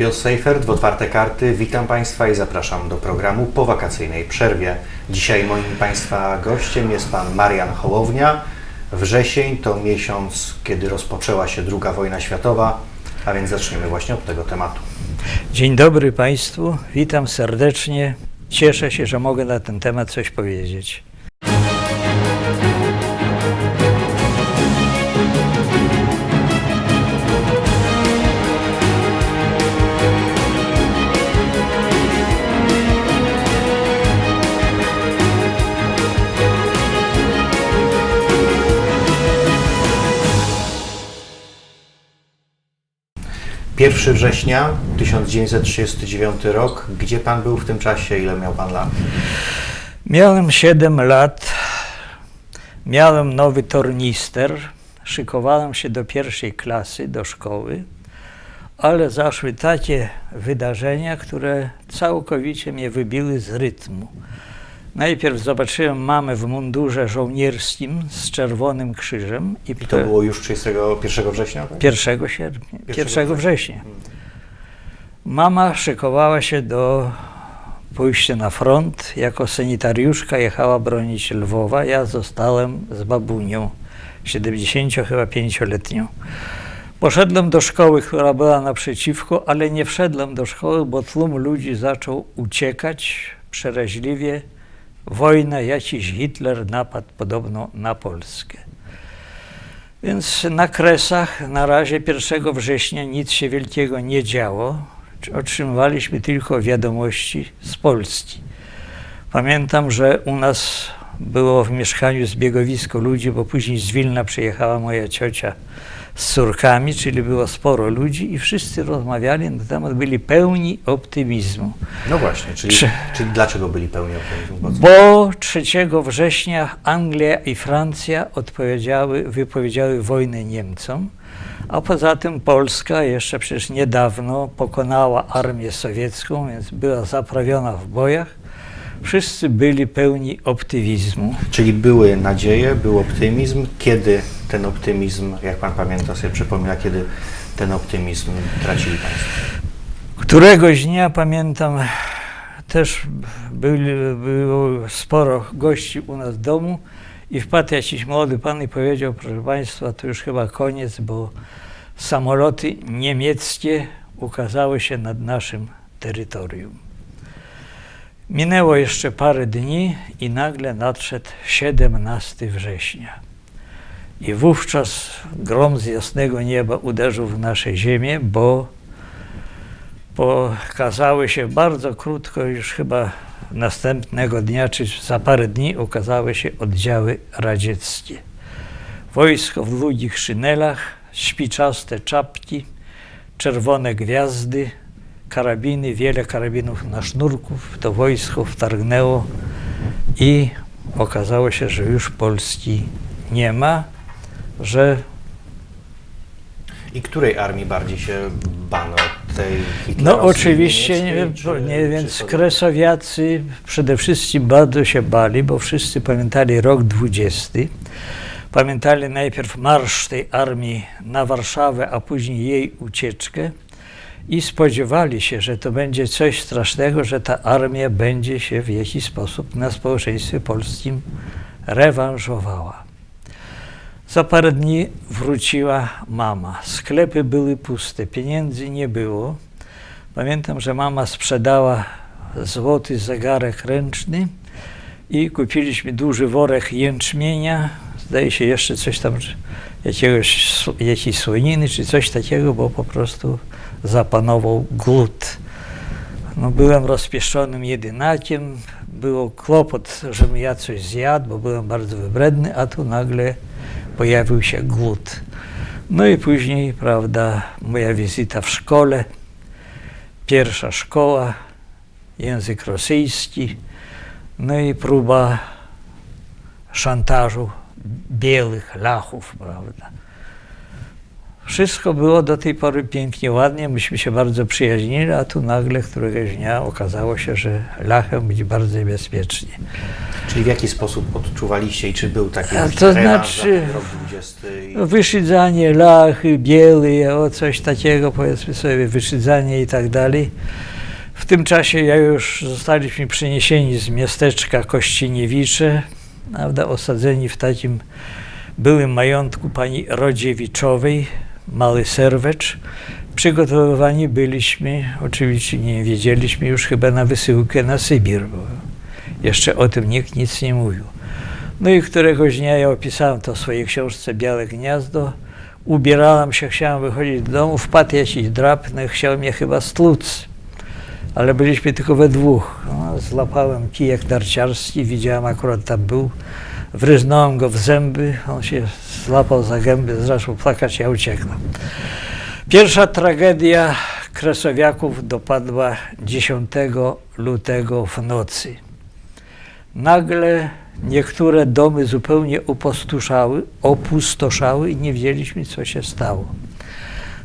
Piotr Seifert w Otwarte Karty. Witam Państwa i zapraszam do programu po wakacyjnej przerwie. Dzisiaj moim Państwa gościem jest Pan Marian Hołownia. Wrzesień to miesiąc, kiedy rozpoczęła się II wojna światowa, a więc zaczniemy właśnie od tego tematu. Dzień dobry Państwu, witam serdecznie. Cieszę się, że mogę na ten temat coś powiedzieć. Pierwszy września 1939 rok. Gdzie Pan był w tym czasie? Ile miał Pan lat? Miałem 7 lat, miałem nowy tornister, szykowałem się do pierwszej klasy, do szkoły, ale zaszły takie wydarzenia, które całkowicie mnie wybiły z rytmu. Najpierw zobaczyłem mamę w mundurze żołnierskim z czerwonym krzyżem i I to było już 31 września? Tak? 1 sierpnia, 1 września. września. Mama szykowała się do pójścia na front. Jako sanitariuszka jechała bronić Lwowa. Ja zostałem z babunią, 70 chyba 5-letnią. Poszedłem do szkoły, która była naprzeciwko, ale nie wszedłem do szkoły, bo tłum ludzi zaczął uciekać przeraźliwie. Wojna, jakiś Hitler napadł podobno na Polskę. Więc na Kresach na razie 1 września nic się wielkiego nie działo. Otrzymywaliśmy tylko wiadomości z Polski. Pamiętam, że u nas było w mieszkaniu zbiegowisko ludzi, bo później z Wilna przyjechała moja ciocia z córkami, czyli było sporo ludzi i wszyscy rozmawiali na temat, byli pełni optymizmu. No właśnie, czyli, Czy- czyli dlaczego byli pełni optymizmu? Bo 3 września Anglia i Francja odpowiedziały, wypowiedziały wojnę Niemcom, a poza tym Polska jeszcze przecież niedawno pokonała armię sowiecką, więc była zaprawiona w bojach. Wszyscy byli pełni optymizmu. Czyli były nadzieje, był optymizm. Kiedy ten optymizm, jak Pan pamięta, sobie przypomina, kiedy ten optymizm tracili Państwo? Któregoś dnia pamiętam, też byli, było sporo gości u nas w domu i wpadł jakiś młody pan i powiedział, proszę Państwa, to już chyba koniec, bo samoloty niemieckie ukazały się nad naszym terytorium. Minęło jeszcze parę dni i nagle nadszedł 17 września. I wówczas grom z jasnego nieba uderzył w nasze ziemię, bo pokazały się bardzo krótko, już chyba następnego dnia, czy za parę dni ukazały się oddziały radzieckie. Wojsko w długich szynelach, śpiczaste czapki, czerwone gwiazdy, karabiny, wiele karabinów na sznurków. To wojsko wtargnęło i okazało się, że już Polski nie ma, że I której armii bardziej się bano? Tej No oczywiście, nie, czy- nie, czy więc sowieckiej? kresowiacy przede wszystkim bardzo się bali, bo wszyscy pamiętali rok 20. Pamiętali najpierw marsz tej armii na Warszawę, a później jej ucieczkę i spodziewali się, że to będzie coś strasznego, że ta armia będzie się w jakiś sposób na społeczeństwie polskim rewanżowała. Za parę dni wróciła mama. Sklepy były puste, pieniędzy nie było. Pamiętam, że mama sprzedała złoty zegarek ręczny i kupiliśmy duży worek jęczmienia. Zdaje się jeszcze coś tam, jakiegoś, jakiejś słoniny czy coś takiego, bo po prostu zapanował głód. No, byłem rozpieszczonym jedynakiem, było kłopot, żebym ja coś zjadł, bo byłem bardzo wybredny, a tu nagle pojawił się głód. No i później, prawda, moja wizyta w szkole, pierwsza szkoła, język rosyjski, no i próba szantażu białych lachów, prawda. Wszystko było do tej pory pięknie, ładnie, myśmy się bardzo przyjaźnili, a tu nagle któregoś dnia okazało się, że Lachem być bardzo niebezpiecznie. Czyli w jaki sposób odczuwaliście i czy był taki A to znaczy- ten rok 20? I... No, Wyszydzanie lachy, biely, o coś takiego, powiedzmy sobie, wyszydzanie i tak dalej. W tym czasie ja już zostaliśmy przeniesieni z miasteczka Kościniewicze, prawda, osadzeni w takim byłym majątku pani Rodziewiczowej, Mały Serwecz. Przygotowywani byliśmy, oczywiście nie wiedzieliśmy już chyba na wysyłkę na Sybir, bo jeszcze o tym nikt nic nie mówił. No i któregoś dnia ja opisałem to w swojej książce Białe Gniazdo. Ubierałem się, chciałem wychodzić do domu, wpadł jakiś drapny, chciał mnie chyba stłuc. Ale byliśmy tylko we dwóch. No, złapałem kijek narciarski, widziałem akurat tam był. Wryznąłem go w zęby, on się złapał za gęby, zaczął płakać, ja uciekłem. Pierwsza tragedia Kresowiaków dopadła 10 lutego w nocy. Nagle niektóre domy zupełnie opustoszały, opustoszały i nie wiedzieliśmy, co się stało.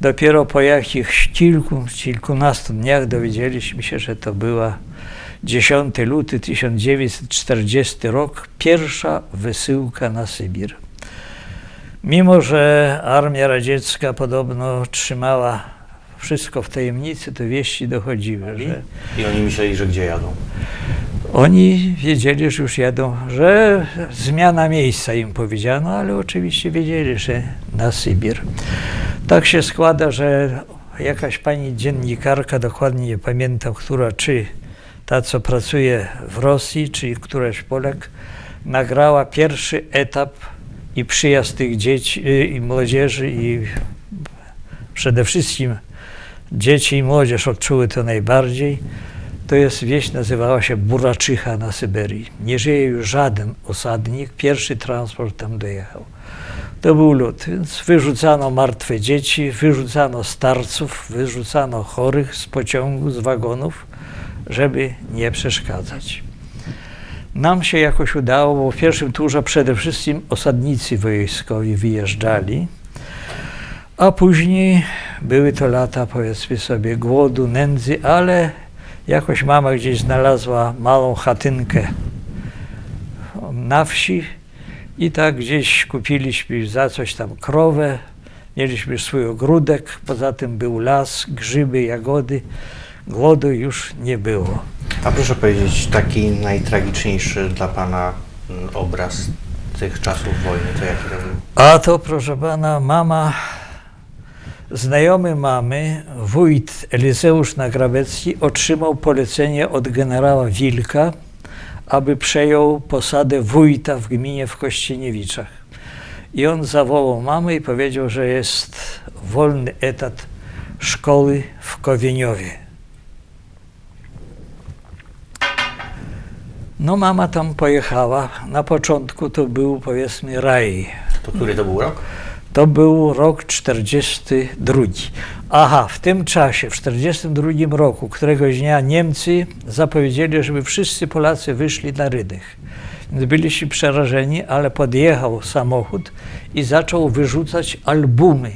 Dopiero po jakichś kilku, kilkunastu dniach dowiedzieliśmy się, że to była 10 luty 1940 rok, pierwsza wysyłka na Sybir. Mimo, że armia radziecka podobno trzymała wszystko w tajemnicy, to wieści dochodziły, że I oni myśleli, że gdzie jadą? oni wiedzieli, że już jadą, że zmiana miejsca im powiedziano, ale oczywiście wiedzieli, że na Sybir. Tak się składa, że jakaś pani dziennikarka, dokładnie nie pamiętam, która, czy ta, co pracuje w Rosji, czy któraś Polak, nagrała pierwszy etap i przyjazd tych dzieci y, i młodzieży i przede wszystkim dzieci i młodzież odczuły to najbardziej. To jest wieś, nazywała się Buraczycha na Syberii. Nie żyje już żaden osadnik, pierwszy transport tam dojechał. To był lód, więc wyrzucano martwe dzieci, wyrzucano starców, wyrzucano chorych z pociągu, z wagonów, żeby nie przeszkadzać. Nam się jakoś udało, bo w pierwszym turze przede wszystkim osadnicy wojskowi wyjeżdżali, a później były to lata, powiedzmy sobie, głodu, nędzy, ale jakoś mama gdzieś znalazła małą chatynkę na wsi i tak gdzieś kupiliśmy za coś tam krowę, mieliśmy swój ogródek, poza tym był las, grzyby, jagody, głodu już nie było. A proszę powiedzieć, taki najtragiczniejszy dla Pana mm, obraz tych czasów wojny, to jaki to był? A to, proszę pana, mama, znajomy mamy, wójt Elizeusz Nagrabecki otrzymał polecenie od generała Wilka, aby przejął posadę wójta w gminie w Kościeniewiczach. I on zawołał mamę i powiedział, że jest wolny etat szkoły w Kowieniowie. No mama tam pojechała. Na początku to był powiedzmy raj. To który to był rok? To był rok 42. Aha, w tym czasie, w 42 roku, któregoś dnia Niemcy zapowiedzieli, żeby wszyscy Polacy wyszli na rynek. Byliśmy przerażeni, ale podjechał samochód i zaczął wyrzucać albumy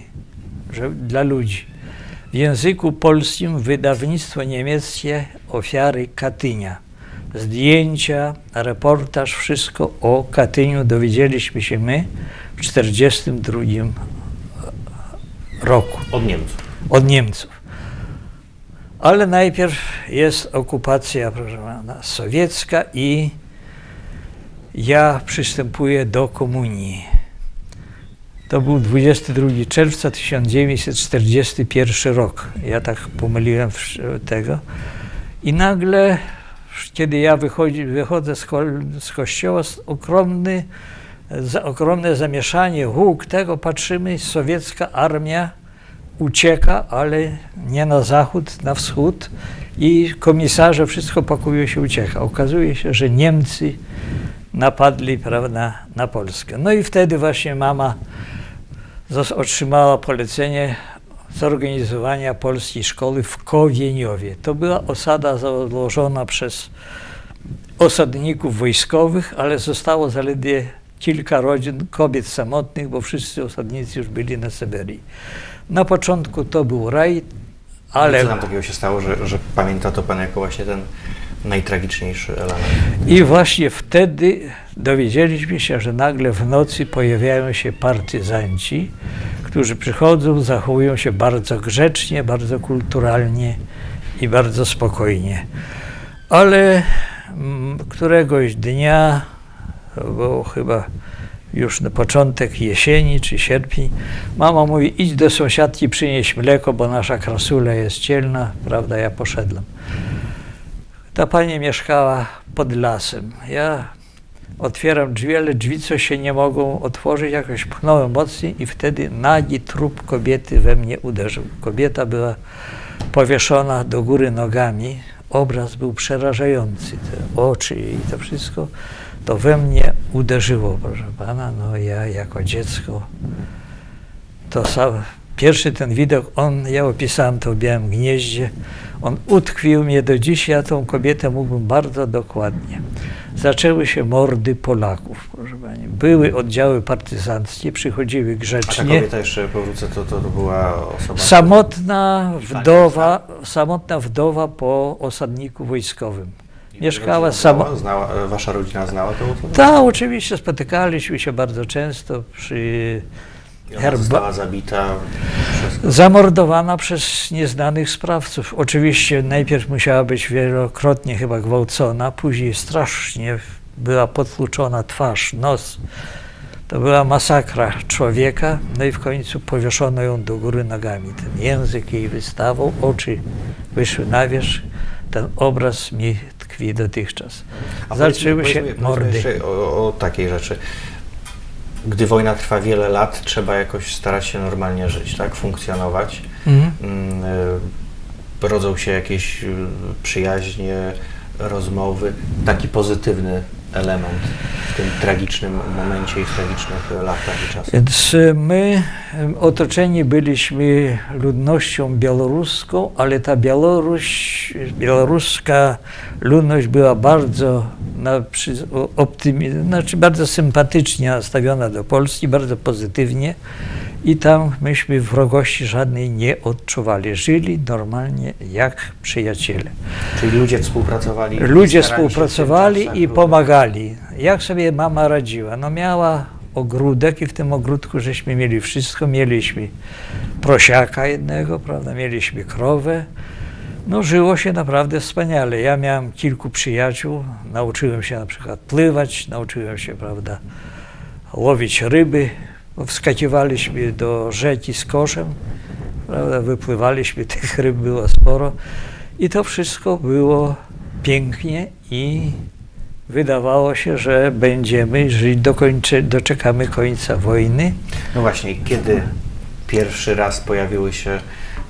że, dla ludzi. W języku polskim wydawnictwo niemieckie Ofiary Katynia. Zdjęcia, reportaż, wszystko o Katyniu dowiedzieliśmy się my w 1942 roku Od Niemców. Od Niemców. Ale najpierw jest okupacja, proszę pana, sowiecka i ja przystępuję do komunii. To był 22 czerwca 1941 rok. Ja tak pomyliłem tego. I nagle, kiedy ja wychodzi, wychodzę z, ko- z kościoła, ogromny, za, ogromne zamieszanie, huk tego, patrzymy, sowiecka armia ucieka, ale nie na zachód, na wschód i komisarze wszystko pakują się, ucieka. Okazuje się, że Niemcy napadli prawda, na Polskę. No i wtedy właśnie mama otrzymała polecenie zorganizowania polskiej szkoły w Kowieniowie. To była osada założona przez osadników wojskowych, ale zostało zaledwie kilka rodzin kobiet samotnych, bo wszyscy osadnicy już byli na Syberii. Na początku to był raj, ale Co tam takiego się stało, że, że pamięta to Pan jako właśnie ten najtragiczniejszy element? i właśnie wtedy dowiedzieliśmy się, że nagle w nocy pojawiają się partyzanci, którzy przychodzą, zachowują się bardzo grzecznie, bardzo kulturalnie i bardzo spokojnie. Ale mm, któregoś dnia, było chyba już na początek jesieni czy sierpień, mama mówi, idź do sąsiadki, przynieś mleko, bo nasza krasula jest cielna, prawda, ja poszedłem. Ta pani mieszkała pod lasem. Ja otwieram drzwi, ale drzwi co się nie mogą otworzyć, jakoś pchnąłem mocniej i wtedy nagi trup kobiety we mnie uderzył. Kobieta była powieszona do góry nogami. Obraz był przerażający. Te oczy i to wszystko to we mnie uderzyło, proszę pana. No ja jako dziecko to sam, pierwszy ten widok, on, ja opisałem to w Białym Gnieździe, on utkwił mnie do dziś, ja tą kobietę mógłbym bardzo dokładnie. Zaczęły się mordy Polaków, proszę pani. Były oddziały partyzanckie, przychodziły A ta grzecznie. kobieta jeszcze powrócę, to, to, była osoba. Samotna wdowa, samotna wdowa po osadniku wojskowym. Mieszkała sama. Znała, e, wasza rodzina znała tę osobę? Tak, oczywiście spotykaliśmy się bardzo często przy herba- została zabita przez... Zamordowana przez nieznanych sprawców. Oczywiście najpierw musiała być wielokrotnie chyba gwałcona, później strasznie była potłuczona twarz, nos. To była masakra człowieka, no i w końcu powieszono ją do góry nogami. Ten język jej wystawał, oczy wyszły na wierzch. Ten obraz mi tkwi dotychczas. A powiedzmy- Zaczęły się mordy. O, o takiej rzeczy. Gdy wojna trwa wiele lat, trzeba jakoś starać się normalnie żyć, tak? Funkcjonować. Mhm. Mm, y, rodzą się jakieś y, przyjaźnie, rozmowy. Taki pozytywny element w tym tragicznym momencie i w tragicznych latach i czasach. Więc e, my otoczeni byliśmy ludnością białoruską, ale ta Białoruś, białoruska ludność była bardzo na, optymi, znaczy bardzo sympatycznie nastawiona do Polski, bardzo pozytywnie i tam myśmy wrogości żadnej nie odczuwali. Żyli normalnie jak przyjaciele. Czyli ludzie współpracowali. Ludzie współpracowali i pomagali. Jak sobie mama radziła? No miała ogródek i w tym ogródku żeśmy mieli wszystko. Mieliśmy prosiaka jednego, prawda? Mieliśmy krowę. No żyło się naprawdę wspaniale. Ja miałem kilku przyjaciół. Nauczyłem się na przykład pływać, nauczyłem się, prawda, łowić ryby. Wskakiwaliśmy do rzeki z koszem, prawda, wypływaliśmy, tych ryb było sporo. I to wszystko było pięknie i wydawało się, że będziemy żyć, dokończy, doczekamy końca wojny. No właśnie, kiedy pierwszy raz pojawiły się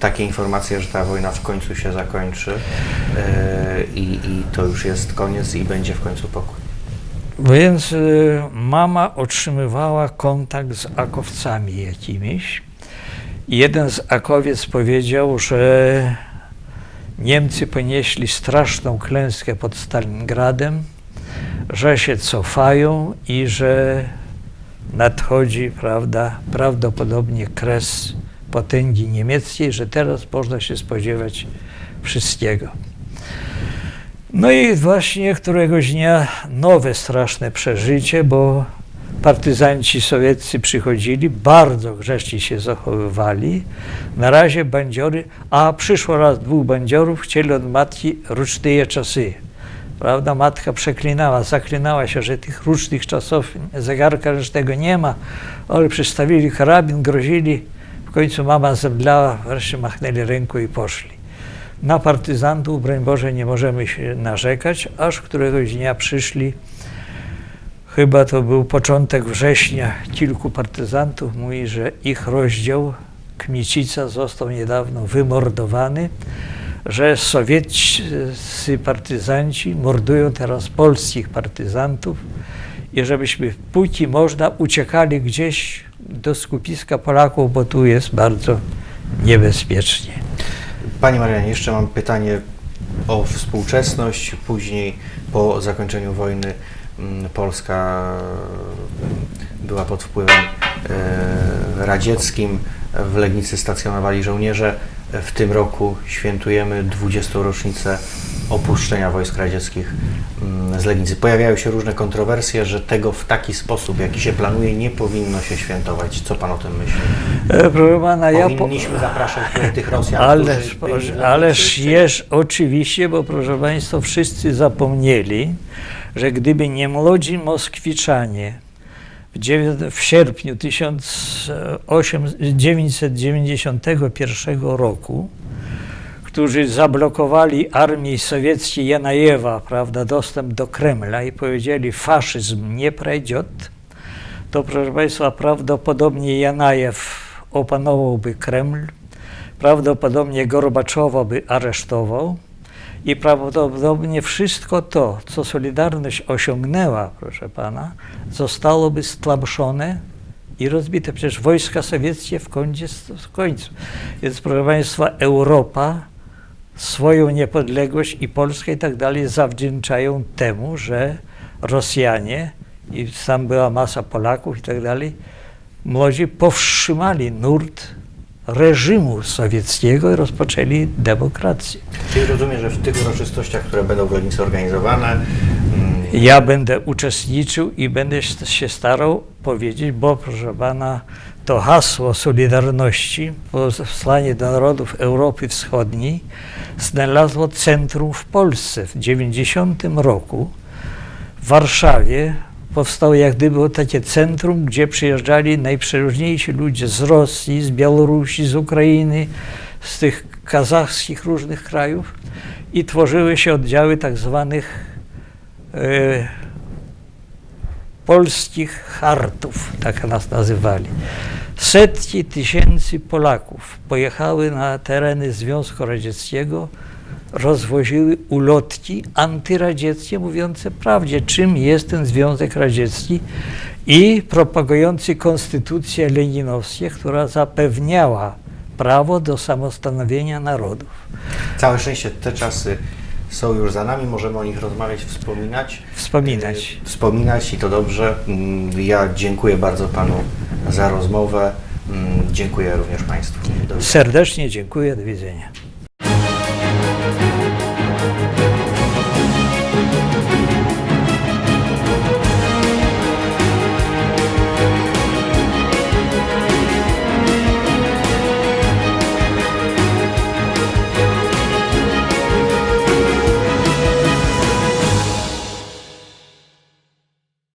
takie informacje, że ta wojna w końcu się zakończy i, i to już jest koniec i będzie w końcu pokój. Więc y, mama otrzymywała kontakt z akowcami jakimiś. Jeden z akowiec powiedział, że Niemcy ponieśli straszną klęskę pod Stalingradem, że się cofają i że nadchodzi, prawda, prawdopodobnie kres potęgi niemieckiej, że teraz można się spodziewać wszystkiego. No i właśnie któregoś dnia nowe straszne przeżycie, bo partyzanci sowieccy przychodzili, bardzo grzecznie się zachowywali. Na razie bandziory, a przyszło raz dwóch bandziorów, chcieli od matki ruczne czasy. Prawda, matka przeklinała, zaklinała się, że tych rucznych czasów, zegarka ręcznego nie ma, ale przystawili karabin, grozili. W końcu mama zemdlała, wreszcie machnęli ręką i poszli. Na partyzantów, broń Boże, nie możemy się narzekać, aż któregoś dnia przyszli, chyba to był początek września, kilku partyzantów mówi, że ich rozdział Kmicica został niedawno wymordowany, że sowieccy partyzanci mordują teraz polskich partyzantów i żebyśmy póki można uciekali gdzieś do skupiska Polaków, bo tu jest bardzo niebezpiecznie. Panie Marianie, jeszcze mam pytanie o współczesność. Później, po zakończeniu wojny, mm, Polska mm, była pod wpływem e, radzieckim. w Legnicy stacjonowali żołnierze. W tym roku świętujemy 20. rocznicę opuszczenia wojsk radzieckich mm, z Legnicy. Pojawiają się różne kontrowersje, że tego w taki sposób, jaki się planuje, nie powinno się świętować. Co pan o tym myśli? E, Proszę pana, ja po... Powinniśmy zapraszać tutaj tych Rosjan, Ależ, którzy ależ jest oczywiście, bo proszę Państwa, wszyscy zapomnieli, że gdyby nie młodzi Moskwiczanie w, dziewię- w sierpniu 1991 roku, którzy zablokowali armii sowieckiej Janajewa, prawda, dostęp do Kremla i powiedzieli faszyzm nie przejdzie, to proszę Państwa, prawdopodobnie Janajew opanowałby Kreml, prawdopodobnie Gorbaczowa by aresztował i prawdopodobnie wszystko to, co Solidarność osiągnęła, proszę pana, zostałoby stłamszone i rozbite. Przecież wojska sowieckie w końcu, w końcu. Więc proszę państwa, Europa swoją niepodległość i Polska i tak dalej zawdzięczają temu, że Rosjanie i tam była masa Polaków i tak dalej, młodzi powstrzymali nurt reżimu sowieckiego i rozpoczęli demokrację. Czyli rozumiem, że w tych uroczystościach, które będą w Legnicy organizowane, mm, Ja będę uczestniczył i będę się starał powiedzieć, bo proszę pana, to hasło Solidarności, posłanie do narodów Europy Wschodniej, znalazło centrum w Polsce. W 90 roku w Warszawie powstało jak gdyby takie centrum, gdzie przyjeżdżali najprzeróżniejsi ludzie z Rosji, z Białorusi, z Ukrainy, z tych kazachskich różnych krajów i tworzyły się oddziały tak zwanych e, polskich hartów, tak nas nazywali. Setki tysięcy Polaków pojechały na tereny Związku Radzieckiego, rozwoziły ulotki antyradzieckie mówiące prawdzie, czym jest ten Związek Radziecki i propagujący konstytucję leninowską, która zapewniała prawo do samostanowienia narodów. całe szczęście te czasy są już za nami, możemy o nich rozmawiać, wspominać. Wspominać. E, Wspominać i to dobrze. Mm, Ja dziękuję bardzo panu za rozmowę. Mm, Dziękuję również państwu. Serdecznie dziękuję, do widzenia.